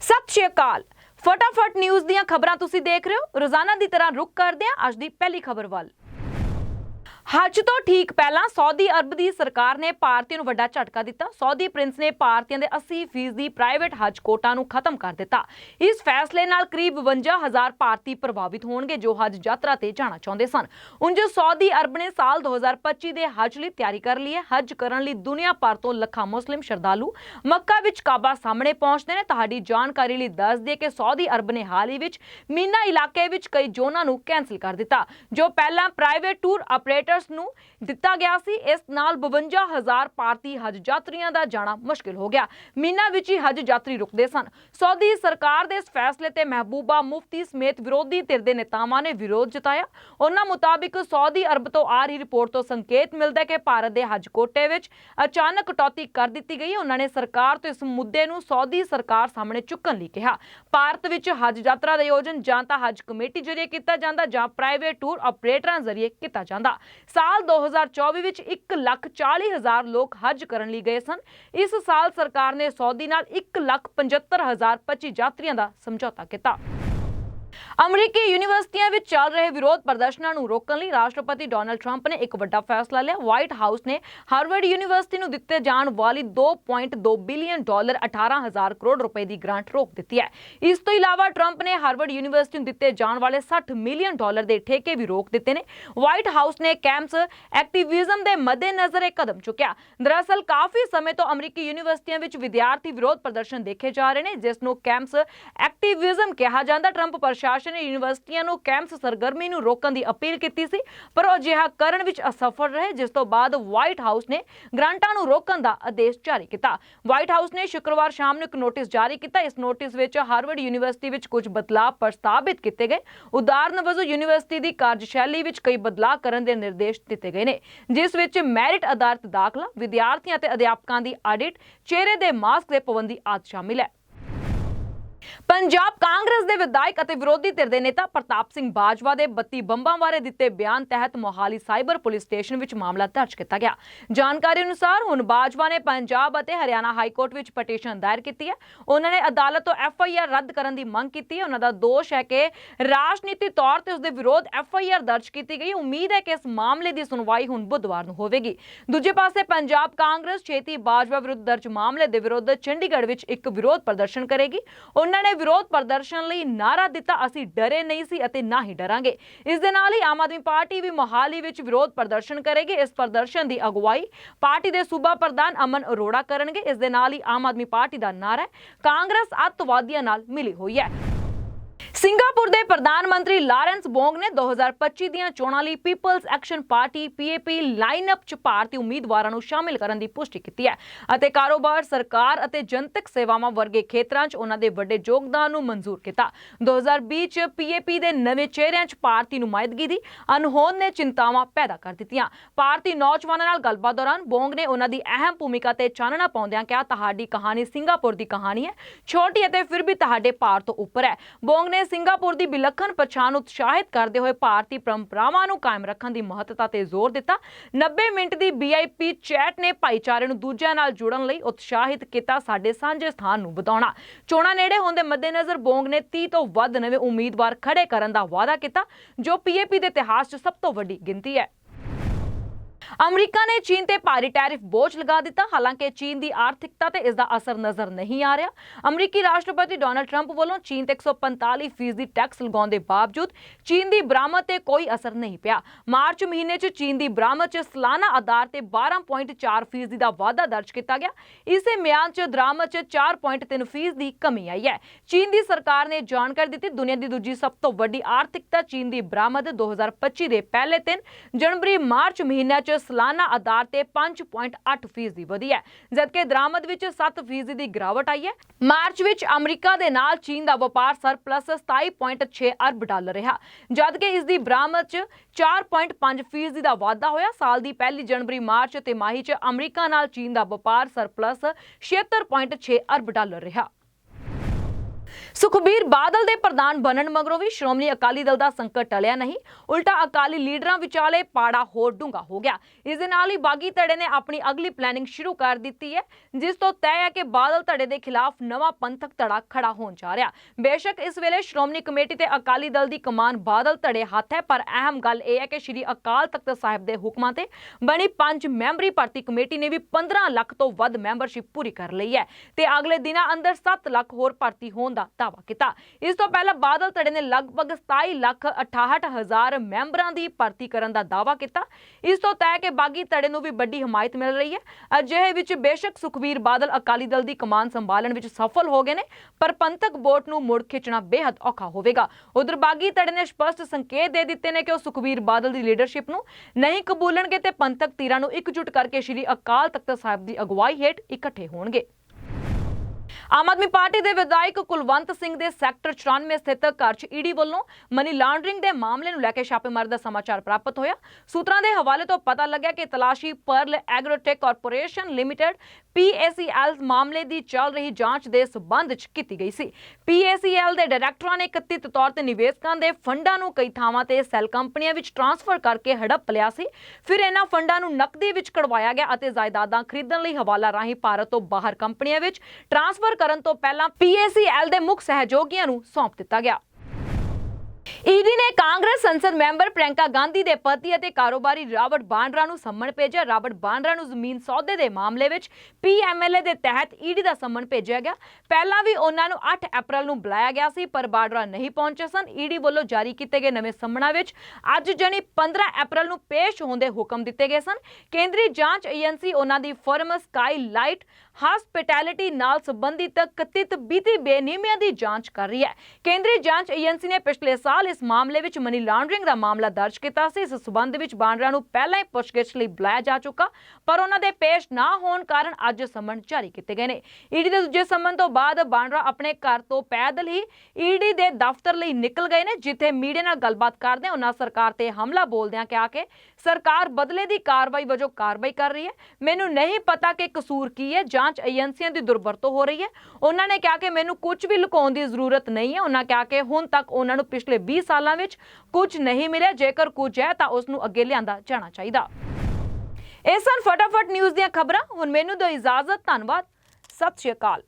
ਸਤਿ ਸ਼੍ਰੀ ਅਕਾਲ। ਫਟਾਫਟ ਨਿਊਜ਼ ਦੀਆਂ ਖਬਰਾਂ ਤੁਸੀਂ ਦੇਖ ਰਹੇ ਹੋ। ਰੋਜ਼ਾਨਾ ਦੀ ਤਰ੍ਹਾਂ ਰੁਕ ਕਰਦੇ ਹਾਂ। ਅੱਜ ਦੀ ਪਹਿਲੀ ਖਬਰ ਵੱਲ। ਹੱਜ ਤੋਂ ਠੀਕ ਪਹਿਲਾਂ ਸਾਊਦੀ ਅਰਬ ਦੀ ਸਰਕਾਰ ਨੇ ਭਾਰਤੀਆਂ ਨੂੰ ਵੱਡਾ ਝਟਕਾ ਦਿੱਤਾ। ਸਾਊਦੀ ਪ੍ਰਿੰਸ ਨੇ ਭਾਰਤੀਆਂ ਦੇ 80% ਦੀ ਪ੍ਰਾਈਵੇਟ ਹੱਜ ਕੋਟਾ ਨੂੰ ਖਤਮ ਕਰ ਦਿੱਤਾ। ਇਸ ਫੈਸਲੇ ਨਾਲ ਕਰੀਬ 52000 ਭਾਰਤੀ ਪ੍ਰਭਾਵਿਤ ਹੋਣਗੇ ਜੋ ਹੱਜ ਯਾਤਰਾ ਤੇ ਜਾਣਾ ਚਾਹੁੰਦੇ ਸਨ। ਉਂਝ ਸਾਊਦੀ ਅਰਬ ਨੇ ਸਾਲ 2025 ਦੇ ਹੱਜ ਲਈ ਤਿਆਰੀ ਕਰ ਲਈ ਹੈ। ਹਜ ਕਰਨ ਲਈ ਦੁਨੀਆ ਭਰ ਤੋਂ ਲੱਖਾਂ ਮੁਸਲਿਮ ਸ਼ਰਧਾਲੂ ਮੱਕਾ ਵਿੱਚ ਕਾਬਾ ਸਾਹਮਣੇ ਪਹੁੰਚਦੇ ਨੇ। ਤੁਹਾਡੀ ਜਾਣਕਾਰੀ ਲਈ ਦੱਸ ਦਈਏ ਕਿ ਸਾਊਦੀ ਅਰਬ ਨੇ ਹਾਲ ਹੀ ਵਿੱਚ ਮੀਨਾ ਇਲਾਕੇ ਵਿੱਚ ਕਈ ਜ਼ੋਨਾਂ ਨੂੰ ਕੈਨਸਲ ਕਰ ਦਿੱਤਾ, ਜੋ ਪਹਿਲਾਂ ਪ੍ਰਾਈਵੇਟ ਟੂਰ ਆਪਰੇਟਰ ਆਪਰੇਟਰਸ ਨੂੰ ਦਿੱਤਾ ਗਿਆ ਸੀ। ਇਸ ਨਾਲ 52000 ਭਾਰਤੀ ਹਜ ਯਾਤਰੀਆਂ ਦਾ ਜਾਣਾ ਮੁਸ਼ਕਿਲ ਹੋ ਗਿਆ। ਮੀਨਾ ਵਿੱਚ ਹੀ ਹਜ ਯਾਤਰੀ ਰੁਕਦੇ ਸਨ। ਸਾਊਦੀ ਸਰਕਾਰ ਦੇ ਇਸ ਫੈਸਲੇ ਤੇ ਮਹਿਬੂਬਾ ਮੁਫਤੀ ਸਮੇਤ ਵਿਰੋਧੀ ਧਿਰ ਦੇ ਨੇਤਾਵਾਂ ਨੇ ਵਿਰੋਧ ਜਤਾਇਆ। ਉਹਨਾਂ ਮੁਤਾਬਿਕ ਸਾਊਦੀ ਅਰਬ ਤੋਂ ਆ ਰਹੀ ਰਿਪੋਰਟ ਤੋਂ ਸੰਕੇਤ ਮਿਲਦਾ ਹੈ ਕਿ ਭਾਰਤ ਦੇ ਹਜ ਕੋਟੇ ਵਿੱਚ ਅਚਾਨਕ ਕਟੌਤੀ ਕਰ ਦਿੱਤੀ ਗਈ। ਉਹਨਾਂ ਨੇ ਸਰਕਾਰ ਤੋਂ ਇਸ ਮੁੱਦੇ ਨੂੰ ਸਾਊਦੀ ਸਰਕਾਰ ਸਾਹਮਣੇ ਚੁੱਕਣ ਲਈ ਕਿਹਾ। ਭਾਰਤ ਵਿੱਚ ਹਜ ਯਾਤਰਾ ਦਾ ਆਯੋਜਨ ਜਾਂ ਤਾਂ ਹਜ ਕਮੇਟੀ ਜ਼ਰੀਏ ਕੀਤਾ ਜਾਂਦਾ ਜਾਂ ਪ੍ਰਾਈਵੇਟ ਟੂਰ ਆਪਰੇਟਰਾਂ ਜ਼ਰੀਏ ਕੀਤਾ ਜਾਂਦਾ। ਸਾਲ 2024 ਵਿੱਚ 1 ਲੱਖ 40 ਹਜ਼ਾਰ ਲੋਕ ਹਜ ਕਰਨ ਲਈ ਗਏ ਸਨ। ਇਸ ਸਾਲ ਸਰਕਾਰ ਨੇ ਸੌਦੀ ਨਾਲ 1 ਲੱਖ 75 ਹਜ਼ਾਰ 25 ਯਾਤਰੀਆਂ ਦਾ ਸਮਝੌਤਾ ਕੀਤਾ। ਅਮਰੀਕੀ ਯੂਨੀਵਰਸਿਟੀਆਂ ਵਿੱਚ ਚੱਲ ਰਹੇ ਵਿਰੋਧ ਪ੍ਰਦਰਸ਼ਨਾਂ ਨੂੰ ਰੋਕਣ ਲਈ ਰਾਸ਼ਟਰਪਤੀ ਡੋਨਲਡ ਟਰੰਪ ਨੇ ਇੱਕ ਵੱਡਾ ਫੈਸਲਾ ਲਿਆ। ਵਾਈਟ ਹਾਊਸ ਨੇ ਹਾਰਵਰਡ ਯੂਨੀਵਰਸਿਟੀ ਨੂੰ ਦਿੱਤੇ ਜਾਣ ਵਾਲੀ 2.2 ਬਿਲੀਅਨ ਡਾਲਰ 18000 ਕਰੋੜ ਰੁਪਏ ਦੀ ਗ੍ਰਾਂਟ ਰੋਕ ਦਿੱਤੀ ਹੈ। ਇਸ ਤੋਂ ਇਲਾਵਾ ਟਰੰਪ ਨੇ ਹਾਰਵਰਡ ਯੂਨੀਵਰਸਿਟੀ ਨੂੰ ਦਿੱਤੇ ਜਾਣ ਵਾਲੇ 60 ਮਿਲੀਅਨ ਡਾਲਰ ਦੇ ਠੇਕੇ ਵੀ ਰੋਕ ਦਿੱਤੇ ਨੇ। ਵਾਈਟ ਹਾਊਸ ਨੇ ਕੈਂਪਸ ਐਕਟਿਵਿਜ਼ਮ ਦੇ ਮੱਦੇਨਜ਼ਰ ਇਹ ਕਦਮ ਚੁੱਕਿਆ। ਦਰਅਸਲ ਕਾਫੀ ਸਮੇਂ ਤੋਂ ਅਮਰੀਕੀ ਯੂਨੀਵਰਸਿਟੀਆਂ ਵਿੱਚ ਵਿਦਿਆਰਥੀ ਵਿਰੋਧ ਪ੍ਰਦਰਸ਼ਨ ਦੇਖੇ ਜਾ ਰਹੇ ਨੇ, ਜਿਸ ਨੂੰ ਕੈਂਪਸ ਐਕਟਿਵਿਜ਼ਮ ਕਿਹਾ ਜਾਂਦਾ। ਟਰੰਪ ਪ੍ਰਸ਼ਾਸਨ ਨੇ ਯੂਨੀਵਰਸਿਟੀਆਂ ਨੂੰ ਕੈਂਪਸ ਸਰਗਰਮੀ ਨੂੰ ਰੋਕਣ ਦੀ ਅਪੀਲ ਕੀਤੀ ਸੀ, ਪਰ ਉਹ ਅਜਿਹਾ ਕਰਨ ਵਿੱਚ ਅਸਫਲ ਰਹੇ, ਜਿਸ ਤੋਂ ਬਾਅਦ ਵਾਈਟ ਹਾਊਸ ਨੇ ਗ੍ਰਾਂਟਾਂ ਨੂੰ ਰੋਕਣ ਦਾ ਆਦੇਸ਼ ਜਾਰੀ ਕੀਤਾ। ਵਾਈਟ ਹਾਊਸ ਨੇ ਸ਼ੁੱਕਰਵਾਰ ਸ਼ਾਮ ਨੂੰ ਇੱਕ ਨੋਟਿਸ ਜਾਰੀ ਕੀਤਾ। ਇਸ ਨੋਟਿਸ ਵਿੱਚ ਹਾਰਵਰਡ ਯੂਨੀਵਰਸਿਟੀ ਵਿੱਚ ਕੁਝ ਬਦਲਾਅ ਪ੍ਰਸਤਾਵਿਤ ਕੀਤੇ ਗਏ। ਉਦਾਹਰਨ ਵਜੋਂ, ਯੂਨੀਵਰਸਿਟੀ ਦੀ ਕਾਰਜਸ਼ੈਲੀ ਵਿੱਚ ਕਈ ਬਦਲਾਅ ਕਰਨ ਦੇ ਨਿਰਦੇਸ਼ ਦਿੱਤੇ ਗਏ ਨੇ, ਜਿਸ ਵਿੱਚ ਮੈਰਿਟ ਆਧਾਰਿਤ ਦਾਖਲਾ, ਵਿਦਿਆਰਥੀਆਂ ਅਤੇ ਅਧਿਆਪਕਾਂ ਦੀ ਆਡਿਟ, ਚਿਹਰੇ ਦੇ ਮਾਸਕ ਦੇ ਪਾਬੰਦੀ ਆਦਿ ਸ਼ਾਮਿਲ ਹੈ। ਪੰਜਾਬ ਕਾਂਗਰਸ ਦੇ ਵਿਧਾਇਕ ਅਤੇ ਵਿਰੋਧੀ ਧਿਰ ਦੇ ਨੇਤਾ ਪ੍ਰਤਾਪ ਸਿੰਘ ਬਾਜਵਾ ਦੇ 32 ਬੰਬਾਂ ਬਾਰੇ ਦਿੱਤੇ ਬਿਆਨ ਤਹਿਤ ਮੋਹਾਲੀ ਸਾਈਬਰ ਪੁਲਿਸ ਸਟੇਸ਼ਨ ਵਿੱਚ ਮਾਮਲਾ ਦਰਜ ਕੀਤਾ ਗਿਆ। ਜਾਣਕਾਰੀ ਅਨੁਸਾਰ ਹੁਣ ਬਾਜਵਾ ਨੇ ਪੰਜਾਬ ਅਤੇ ਹਰਿਆਣਾ ਹਾਈ ਕੋਰਟ ਵਿੱਚ ਪਟੀਸ਼ਨ ਦਾਇਰ ਕੀਤੀ ਹੈ। ਉਹਨਾਂ ਨੇ ਅਦਾਲਤ ਤੋਂ ਐਫ ਆਈ ਆਰ ਰੱਦ ਕਰਨ ਦੀ ਮੰਗ ਕੀਤੀ ਹੈ। ਉਹਨਾਂ ਦਾ ਦੋਸ਼ ਹੈ ਕਿ ਰਾਜਨੀਤੀ ਤੌਰ ਤੇ ਉਸ ਦੇ ਵਿਰੋਧ ਐਫ ਆਈ ਆਰ ਦਰਜ ਕੀਤੀ ਗਈ। ਉਮੀਦ ਹੈ ਕਿ ਇਸ ਮਾਮਲੇ ਦੀ ਸੁਣਵਾਈ ਹੁਣ ਬੁੱਧਵਾਰ ਨੂੰ ਹੋਵੇਗੀ। ਦੂਜੇ ਪਾਸੇ ਪੰਜਾਬ ਕਾਂਗਰਸ ਛੇਤੀ ਬਾਜਵਾ ਵਿਰੁੱਧ ਦਰਜ ਮਾਮਲੇ ਦੇ ਵਿਰੁੱਧ ਚੰਡੀਗੜ੍ਹ ਵਿੱਚ ਇੱਕ ਵਿਰੋਧ ਪ੍ਰਦਰਸ਼ਨ ਕਰੇਗੀ। ਉਹਨਾਂ ਨੇ ਵਿਰੋਧ ਪ੍ਰਦਰਸ਼ਨ ਲਈ ਨਾਰਾ ਦਿੱਤਾ। ਅਸੀਂ ਡਰੇ ਨਹੀਂ ਸੀ ਅਤੇ ਨਾ ਹੀ ਡਰਾਂਗੇ। ਇਸ ਦੇ ਨਾਲ ਹੀ ਆਮ ਆਦਮੀ ਪਾਰਟੀ ਵੀ ਮੋਹਾਲੀ ਵਿੱਚ ਵਿਰੋਧ ਪ੍ਰਦਰਸ਼ਨ ਕਰੇਗੀ। ਇਸ ਪ੍ਰਦਰਸ਼ਨ ਦੀ ਅਗਵਾਈ ਪਾਰਟੀ ਦੇ ਸੂਬਾ ਪ੍ਰਧਾਨ ਅਮਨ ਅਰੋੜਾ ਕਰਨਗੇ। ਇਸ ਦੇ ਨਾਲ ਹੀ ਆਮ ਆਦਮੀ ਪਾਰਟੀ ਦਾ ਨਾਰਾ ਕਾਂਗਰਸ ਅੱਤਵਾਦੀਆਂ ਨਾਲ ਮਿਲੀ ਹੋਈ ਹੈ। ਸਿੰਗਾਪੁਰ ਦੇ ਪ੍ਰਧਾਨ ਮੰਤਰੀ ਲਾਰੈਂਸ ਬੋਂਗ ਨੇ 2025 ਦੀਆਂ ਚੋਣਾਂ ਲਈ People's Action Party PAP lineup 'ਚ ਭਾਰਤੀ ਉਮੀਦਵਾਰਾਂ ਨੂੰ ਸ਼ਾਮਿਲ ਕਰਨ ਦੀ ਪੁਸ਼ਟੀ ਕੀਤੀ ਹੈ ਅਤੇ ਕਾਰੋਬਾਰ, ਸਰਕਾਰ ਅਤੇ ਜਨਤਕ ਸੇਵਾਵਾਂ ਵਰਗੇ ਖੇਤਰਾਂ 'ਚ ਉਹਨਾਂ ਦੇ ਵੱਡੇ ਯੋਗਦਾਨ ਨੂੰ ਮਨਜ਼ੂਰ ਕੀਤਾ। 2020 'ਚ ਪੀਏਪੀ ਦੇ ਨਵੇਂ ਚਿਹਰਿਆਂ 'ਚ ਭਾਰਤੀ ਨੁਮਾਇੰਦਗੀ ਦੀ ਅਨਹੋਂਦ ਨੇ ਚਿੰਤਾਵਾਂ ਪੈਦਾ ਕਰ ਦਿੱਤੀਆਂ। ਭਾਰਤੀ ਨੌਜਵਾਨਾਂ ਨਾਲ ਗੱਲਬਾਤ ਦੌਰਾਨ ਬੋਂਗ ਨੇ ਉਹਨਾਂ ਦੀ ਅਹਿਮ ਭੂਮਿਕਾ ਤੇ ਚਾਨਣਾ ਪਾਉਂਦਿਆਂ ਕਿਹਾ, ਤੁਹਾਡੀ ਕਹਾਣੀ ਸਿੰਗਾਪੁਰ ਦੀ ਕਹਾਣੀ ਹੈ। ਛੋਟੀ ਅਤੇ ਫਿਰ ਵੀ ਤੁਹਾਡੇ ਭਾਰ ਤੋਂ ਉੱਪਰ ਹੈ। ਬੋਂਗ ਨੇ ਸਿੰਗਾਪੁਰ ਦੀ ਵਿਲੱਖਣ ਪਛਾਣ ਨੂੰ ਉਤਸ਼ਾਹਿਤ ਕਰਦੇ ਹੋਏ ਭਾਰਤੀ ਪਰੰਪਰਾਵਾਂ ਨੂੰ ਕਾਇਮ ਰੱਖਣ ਦੀ ਮਹੱਤਤਾ ਤੇ ਜ਼ੋਰ ਦਿੱਤਾ। 90 ਮਿੰਟ ਦੀ ਵੀਆਈਪੀ ਚੈਟ ਨੇ ਭਾਈਚਾਰੇ ਨੂੰ ਦੂਜਿਆਂ ਨਾਲ ਜੁੜਨ ਲਈ ਉਤਸ਼ਾਹਿਤ ਕੀਤਾ ਸਾਡੇ ਸਾਂਝੇ ਸਥਾਨ ਨੂੰ ਵਧਾਉਣਾ। ਚੋਣਾਂ ਨੇੜੇ ਹੋਣ ਦੇ ਮੱਦੇਨਜ਼ਰ ਬੋਂਗ ਨੇ 30 ਤੋਂ ਵੱਧ ਨਵੇਂ ਉਮੀਦਵਾਰ ਖੜੇ ਕਰਨ ਦਾ ਵਾਅਦਾ ਕੀਤਾ, ਜੋ ਪੀਏਪੀ ਦੇ ਇਤਿਹਾਸ 'ਚ ਸਭ ਤੋਂ ਵੱਡੀ ਗਿਣਤੀ ਹੈ। ਅਮਰੀਕਾ ਨੇ ਚੀਨ ਤੇ ਭਾਰੀ ਟੈਰਿਫ ਬੋਝ ਲਗਾ ਦਿੱਤਾ। ਹਾਲਾਂਕਿ ਚੀਨ ਦੀ ਆਰਥਿਕਤਾ ਤੇ ਇਸ ਦਾ ਅਸਰ ਨਜ਼ਰ ਨਹੀਂ ਆ ਰਿਹਾ। ਅਮਰੀਕੀ ਰਾਸ਼ਟਰਪਤੀ ਡੋਨਾਲਡ ਟਰੰਪ ਵੱਲੋਂ ਚੀਨ ਤੇ 145 ਫੀਸਦੀ ਟੈਕਸ ਲਗਾਉਣ ਦੇ ਬਾਵਜੂਦ ਚੀਨ ਦੀ ਬਰਾਮਦ ਤੇ ਕੋਈ ਅਸਰ ਨਹੀਂ ਪਿਆ। ਮਾਰਚ ਮਹੀਨੇ 'ਚ ਚੀਨ ਦੀ ਬਰਾਮਦ 'ਚ ਸਾਲਾਨਾ ਆਧਾਰ ਤੇ 12.4 ਫੀਸਦੀ ਦਾ ਵਾਧਾ ਦਰਜ ਕੀਤਾ ਗਿਆ। ਇਸੇ ਮਿਆਦ 'ਚ ਦਰਾਮਦ 'ਚ 4.3 ਫੀਸਦੀ ਕਮੀ ਆਈ ਹੈ। ਚੀਨ ਦੀ ਸਰਕਾਰ ਨੇ ਜਾਣਕਾਰੀ ਦਿੱਤੀ, ਦੁਨੀਆ ਦੀ ਦੂਜੀ ਸਭ ਤੋਂ ਵੱਡੀ ਆਰਥਿਕਤਾ ਚੀਨ ਦੀ ਬਰਾਮਦ 2025 ਦੇ ਪਹਿਲੇ ਦਿਨ ਜਨਵਰੀ ਮਾਰਚ ਮਹੀਨੇ 'ਚ ਸਾਲਾਨਾ ਆਧਾਰ ਤੇ 5.8 ਫੀਸਦੀ ਵਧੀ ਹੈ, ਜਦਕਿ ਦਰਾਮਦ ਵਿੱਚ 7 ਫੀਸਦੀ ਦੀ ਗਿਰਾਵਟ ਆਈ ਹੈ। ਮਾਰਚ ਵਿੱਚ ਅਮਰੀਕਾ ਦੇ ਨਾਲ ਚੀਨ ਦਾ ਵਪਾਰ ਸਰਪਲਸ 27.6 ਅਰਬ ਡਾਲਰ ਰਿਹਾ, ਜਦਕਿ ਇਸ ਦੀ ਬਰਾਮਦ 'ਚ 4.5 ਫੀਸਦੀ ਦਾ ਵਾਧਾ ਹੋਇਆ। ਸਾਲ ਦੀ ਪਹਿਲੀ ਜਨਵਰੀ, ਮਾਰਚ ਤਿਮਾਹੀ 'ਚ ਅਮਰੀਕਾ ਨਾਲ ਚੀਨ ਦਾ ਵਪਾਰ ਸਰਪਲਸ 76.6 ਅਰਬ ਡਾਲਰ ਰਿਹਾ। ਸੁਖਬੀਰ ਬਾਦਲ ਦੇ ਪ੍ਰਧਾਨ ਬਣਨ ਮਗਰੋਂ ਵੀ ਸ਼੍ਰੋਮਣੀ ਅਕਾਲੀ ਦਲ ਦਾ ਸੰਕਟ ਟਲਿਆ ਨਹੀਂ, ਉਲਟਾ ਅਕਾਲੀ ਲੀਡਰਾਂ ਵਿਚਾਲੇ ਪਾੜਾ ਹੋਰ ਡੂੰਘਾ ਹੋ ਗਿਆ। ਇਸ ਦੇ ਨਾਲ ਹੀ ਬਾਗੀ ਧੜੇ ਨੇ ਆਪਣੀ ਅਗਲੀ ਪਲੈਨਿੰਗ ਸ਼ੁਰੂ ਕਰ ਦਿੱਤੀ ਹੈ, ਜਿਸ ਤੋਂ ਤੈਅ ਹੈ ਕਿ ਬਾਦਲ ਧੜੇ ਦੇ ਖਿਲਾਫ ਨਵਾਂ ਪੰਥਕ ਧੜਾ ਖੜਾ ਹੋਣ ਜਾ ਰਿਹਾ। ਬੇਸ਼ੱਕ ਇਸ ਵੇਲੇ ਸ਼੍ਰੋਮਣੀ ਕਮੇਟੀ ਤੇ ਅਕਾਲੀ ਦਲ ਦੀ ਕਮਾਨ ਬਾਦਲ ਧੜੇ ਹੱਥ ਹੈ, ਪਰ ਅਹਿਮ ਗੱਲ ਇਹ ਹੈ ਕਿ ਸ਼੍ਰੀ ਅਕਾਲ ਤਖਤ ਸਾਹਿਬ ਦੇ ਹੁਕਮਾਂ ਤੇ ਬਣੀ ਪੰਜ ਮੈਂਬਰੀ ਭਰਤੀ ਕਮੇਟੀ ਨੇ ਵੀ 15 ਲੱਖ ਤੋਂ ਵੱਧ ਮੈਂਬਰਸ਼ਿਪ ਪੂਰੀ ਕਰ ਲਈ ਹੈ ਤੇ ਅਗਲੇ ਦਿਨਾਂ ਅੰਦਰ 7 ਲੱਖ ਹੋਰ ਭਰਤੀ ਹੋਣ ਦਾ ਦਾਅਵਾ ਕੀਤਾ। ਇਸ ਤੋਂ ਪਹਿਲਾਂ ਬਾਦਲ ਧੜੇ ਨੇ ਲਗਭਗ 27 ਲੱਖ 68 ਹਜ਼ਾਰ ਮੈਂਬਰਾਂ ਦੀ ਭਰਤੀ ਕਰਨ ਦਾ ਦਾਅਵਾ ਕੀਤਾ। ਇਸ ਤੋਂ ਤੈਅ ਕਿ ਬਾਗੀ ਧੜੇ ਨੂੰ ਵੀ ਵੱਡੀ ਹਮਾਇਤ ਮਿਲ ਰਹੀ ਹੈ। ਅਜਿਹੇ ਵਿੱਚ ਬੇਸ਼ੱਕ ਸੁਖਬੀਰ ਬਾਦਲ ਅਕਾਲੀ ਦਲ ਦੀ ਕਮਾਨ ਸੰਭਾਲਣ ਵਿੱਚ ਸਫਲ ਹੋ ਗਏ ਨੇ, ਪਰ ਪੰਥਕ ਵੋਟ ਨੂੰ ਮੁੜ ਖਿੱਚਣਾ ਬੇहद ਔਖਾ ਹੋਵੇਗਾ। ਉਧਰ ਬਾਗੀ ਧੜੇ ਨੇ ਸਪਸ਼ਟ ਸੰਕੇਤ ਦੇ ਦਿੱਤੇ ਨੇ ਕਿ ਉਹ ਸੁਖਬੀਰ ਬਾਦਲ ਦੀ ਲੀਡਰਸ਼ਿਪ ਨੂੰ ਨਹੀਂ ਕਬੂਲਣਗੇ ਤੇ ਪੰਥਕ ਧਿਰਾਂ ਨੂੰ ਇਕਜੁੱਟ ਕਰਕੇ ਸ਼੍ਰੀ ਅਕਾਲ ਤਖਤ ਸਾਹਿਬ ਦੀ ਅਗਵਾਈ ਹੇਠ ਇਕੱਠੇ ਹੋਣਗੇ। ਆਮ ਆਦਮੀ ਪਾਰਟੀ ਦੇ ਵਿਧਾਇਕ ਕੁਲਵੰਤ ਸਿੰਘ ਦੇ ਸੈਕਟਰ 94 ਸਥਿਤ ਘਰ 'ਚ ਈਡੀ ਵੱਲੋਂ ਮਨੀ ਲਾਂਡਰਿੰਗ ਦੇ ਮਾਮਲੇ ਨੂੰ ਲੈ ਕੇ ਛਾਪੇਮਾਰੀ ਦਾ ਸਮਾਚਾਰ ਪ੍ਰਾਪਤ ਹੋਇਆ। ਸੂਤਰਾਂ ਦੇ ਹਵਾਲੇ ਤੋਂ ਪਤਾ ਲੱਗਿਆ ਕਿ ਤਲਾਸ਼ੀ Pearl Agrotech Corporation Limited PACL ਮਾਮਲੇ ਦੀ ਚੱਲ ਰਹੀ ਜਾਂਚ ਦੇ ਸਬੰਧ 'ਚ ਕੀਤੀ ਗਈ ਸੀ। ਪੀਏਸੀਐਲ ਦੇ ਡਾਇਰੈਕਟਰਾਂ ਨੇ ਕਥਿਤ ਤੌਰ ਤੇ ਨਿਵੇਸ਼ਕਾਂ ਦੇ ਫੰਡਾਂ ਨੂੰ ਕਈ ਥਾਵਾਂ ਤੇ ਸੈਲ ਕੰਪਨੀਆਂ ਵਿੱਚ ਟ੍ਰਾਂਸਫਰ ਕਰਕੇ ਹੜੱਪ ਲਿਆ ਸੀ। ਫਿਰ ਇਹਨਾਂ ਫੰਡਾਂ ਨੂੰ ਨਕਦੀ ਵਿੱਚ ਕਢਵਾਇਆ ਗਿਆ ਅਤੇ ਜਾਇਦਾਦਾਂ ਖਰੀਦਣ ਲਈ ਹਵਾਲਾ ਰਾਹੀਂ ਭਾਰਤ ਤੋਂ ਬਾਹਰ ਕੰਪਨੀਆਂ ਵਿੱਚ ਟ੍ਰਾਂਸਫਰ ਕਰਨ ਤੋਂ ਪਹਿਲਾਂ ਪੀਏਸੀਐਲ ਦੇ ਮੁੱਖ ਸਹਿਯੋਗੀਆਂ ਨੂੰ ਸੌਂਪ ਦਿੱਤਾ ਗਿਆ। ਈਡੀ ਨੇ ਕਾਂਗਰਸ ਸੰਸਦ ਮੈਂਬਰ ਪ੍ਰਿਯੰਕਾ ਗਾਂਧੀ ਦੇ ਪਤੀ ਅਤੇ ਕਾਰੋਬਾਰੀ ਰਾਬਰਟ ਬਾਂਡਰਾ ਨੂੰ ਸੰਮਣ ਭੇਜਿਆ। ਰਾਬਰਟ ਬਾਂਡਰਾ ਨੂੰ ਜ਼ਮੀਨ ਸੌਦੇ ਦੇ ਮਾਮਲੇ ਵਿੱਚ ਪੀਐਮਐਲਏ ਦੇ ਤਹਿਤ ਈਡੀ ਦਾ ਸੰਮਣ ਭੇਜਿਆ ਗਿਆ। ਪਹਿਲਾਂ ਵੀ ਉਹਨਾਂ ਨੂੰ 8 ਅਪ੍ਰੈਲ ਨੂੰ ਬੁਲਾਇਆ ਗਿਆ ਸੀ, ਪਰ ਬਾਂਡਰਾ ਨਹੀਂ ਪਹੁੰਚੇ ਸਨ। ਈਡੀ ਵੱਲੋਂ ਜਾਰੀ ਕੀਤੇ ਗਏ ਨਵੇਂ ਸੰਮਣਾਂ ਵਿੱਚ ਅੱਜ ਜਣੀ 15 ਅਪ੍ਰੈਲ ਨੂੰ ਪੇਸ਼ ਹੋਣ ਦੇ ਹੁਕਮ ਦਿੱਤੇ ਗਏ ਸਨ। ਕੇਂਦਰੀ ਜਾਂਚ ਏਜੰਸੀ ਉਹਨਾਂ ਦੀ ਫਰਮ ਸਕਾਈ ਲਾਈਟ ਹਸਪਿਟੈਲਿਟੀ ਨਾਲ ਸੰਬੰਧਿਤ ਕਥਿਤ ਬੀਤੀ ਬੇਨਿਯਮੀਆਂ ਦੀ ਜਾਂਚ ਕਰ ਰਹੀ ਹੈ। ਕੇਂਦਰੀ ਜਾਂਚ ਏਜੰਸੀ ਨੇ ਪਿਛਲੇ ਸਾਲ ਇਸ ਮਾਮਲੇ ਵਿੱਚ ਮਨੀ ਲਾਂਡਰਿੰਗ ਦਾ ਮਾਮਲਾ ਦਰਜ ਕੀਤਾ ਸੀ। ਇਸ ਸਬੰਧ ਵਿੱਚ ਬਾਂਡਰਾ ਨੂੰ ਪਹਿਲਾਂ ਹੀ ਪੁੱਛਗਿੱਛ ਲਈ ਬੁਲਾਇਆ ਜਾ ਚੁੱਕਾ, ਪਰ ਉਹਨਾਂ ਦੇ ਪੇਸ਼ ਨਾ ਹੋਣ ਕਾਰਨ ਅੱਜ ਸਮਨ ਜਾਰੀ ਕੀਤੇ ਗਏ ਨੇ। ਈਡੀ ਦੇ ਦੂਜੇ ਸਮਨ ਤੋਂ ਬਾਅਦ ਬਾਂਡਰਾ ਆਪਣੇ ਘਰ ਤੋਂ ਪੈਦਲ ਹੀ ਈਡੀ ਦੇ ਦਫ਼ਤਰ ਲਈ ਨਿਕਲ ਗਏ ਨੇ, ਜਿੱਥੇ ਮੀਡੀਆ ਨਾਲ ਗੱਲਬਾਤ ਕਰਦੇ ਉਹਨਾਂ ਸਰਕਾਰ ਤੇ ਹਮਲਾ ਬੋਲਦਿਆਂ ਕਿਹਾ ਕਿ ਸਰਕਾਰ ਬਦਲੇ ਦੀ ਕਾਰਵਾਈ ਵਜੋਂ ਕਾਰਵਾਈ ਕਰ ਰਹੀ ਹੈ। ਮੈਨੂੰ ਨਹੀਂ ਪਤਾ ਕਿ ਕਸੂਰ ਕੀ ਹੈ, ਜਾਂਚ ਏਜੰਸੀਆਂ ਦੀ ਦੁਰਵਰਤੋਂ ਹੋ ਰਹੀ ਹੈ। ਉਹਨਾਂ ਨੇ ਕਿਹਾ ਕਿ ਮੈਨੂੰ ਕੁਝ ਵੀ ਲੁਕਾਉਣ ਦੀ ਜ਼ਰੂਰਤ ਨਹੀਂ ਹੈ। ਉਹਨਾਂ ਕਿਹਾ ਕਿ ਹੁਣ ਤੱਕ ਉਹਨਾਂ ਨੂੰ ਪਿਛਲੇ 20 ਸਾਲਾਂ ਵਿੱਚ ਕੁਝ ਨਹੀਂ ਮਿਲਿਆ, ਜੇਕਰ ਕੁਝ ਹੈ ਤਾਂ ਉਸ ਨੂੰ ਅੱਗੇ ਲਿਆਂਦਾ ਜਾਣਾ ਚਾਹੀਦਾ। ਇਹ ਸਨ ਫਟਾਫਟ ਨਿਊਜ਼ ਦੀਆਂ ਖਬਰਾਂ। ਹੁਣ ਮੈਨੂੰ ਦਿਓ ਇਜਾਜ਼ਤ। ਧੰਨਵਾਦ। ਸਤਿ ਸ਼੍ਰੀ ਅਕਾਲ।